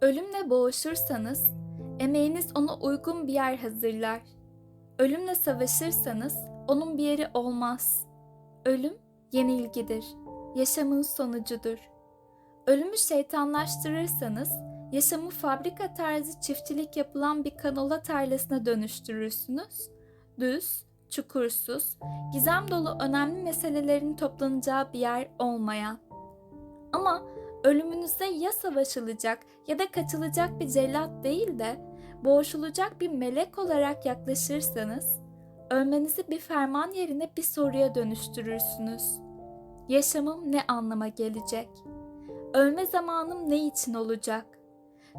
Ölümle boğuşursanız, emeğiniz ona uygun bir yer hazırlar. Ölümle savaşırsanız, onun bir yeri olmaz. Ölüm, yenilgidir. Yaşamın sonucudur. Ölümü şeytanlaştırırsanız, yaşamı fabrika tarzı çiftçilik yapılan bir kanola tarlasına dönüştürürsünüz. Düz, çukursuz, gizem dolu önemli meselelerin toplanacağı bir yer olmayan. Ama ölümünüzde ya savaşılacak ya da kaçılacak bir cellat değil de boğuşulacak bir melek olarak yaklaşırsanız, ölmenizi bir ferman yerine bir soruya dönüştürürsünüz. Yaşamım ne anlama gelecek? Ölme zamanım ne için olacak?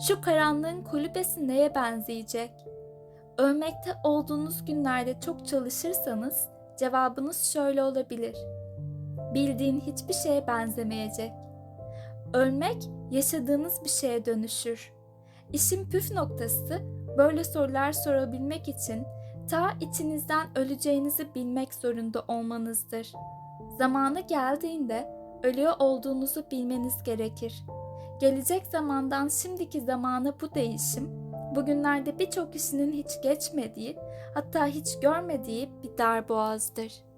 Şu karanlığın kulübesi neye benzeyecek? Ölmekte olduğunuz günlerde çok çalışırsanız cevabınız şöyle olabilir. Bildiğin hiçbir şeye benzemeyecek. Ölmek yaşadığınız bir şeye dönüşür. İşin püf noktası böyle sorular sorabilmek için ta içinizden öleceğinizi bilmek zorunda olmanızdır. Zamanı geldiğinde ölüyor olduğunuzu bilmeniz gerekir. Gelecek zamandan şimdiki zamana bu değişim, bugünlerde birçok kişinin hiç geçmediği, hatta hiç görmediği bir darboğazdır.